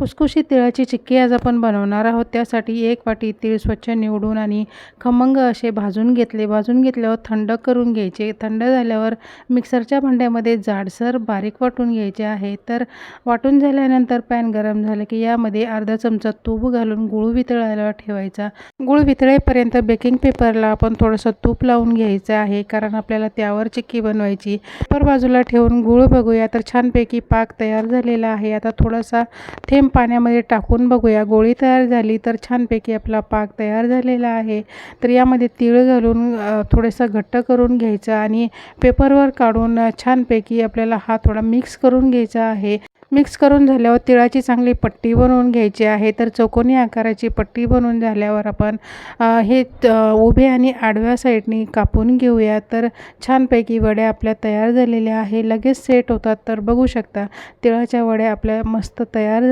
खुसखुशीत तिळाची चिक्की आज आपण बनवणार आहोत. त्यासाठी एक वाटी तीळ स्वच्छ निवडून आणि खमंग असे भाजून घेतले. भाजून घेतल्यावर थंड करून घ्यायचे. थंड झाल्यावर मिक्सरच्या भांड्यामध्ये जाडसर बारीक वाटून घ्यायचे आहे. तर वाटून झाल्यानंतर पॅन गरम झालं की यामध्ये अर्धा चमचा तूप घालून गुळ वितळायला ठेवायचा. गुळ वितळेपर्यंत बेकिंग पेपरला आपण थोडंसं तूप लावून घ्यायचं आहे कारण आपल्याला त्यावर चिक्की बनवायची. पेपर बाजूला ठेवून गुळ बघूया. तर छानपैकी पाक तयार झालेला आहे. आता थोडासा थेंब पाण्यामध्ये टाकून बघूया. गोळी तयार झाली तर छानपैकी आपला पाक तयार झालेला आहे. तर यामध्ये तीळ घालून थोडंसं घट्ट करून घ्यायचं आणि पेपरवर काढून छानपैकी आपल्याला हा थोडा मिक्स करून घ्यायचा आहे. मिक्स करून झाल्यावर तिळाची चांगली पट्टी बनवून घ्यायची आहे. तर चौकोनी आकाराची पट्टी बनवून झाल्यावर आपण हे उभे आणि आडव्या साईडनी कापून घेऊया. तर छानपैकी वड्या आपल्या तयार झालेल्या आहे. लगेच सेट होतात तर बघू शकता तिळाच्या वड्या आपल्या मस्त तयार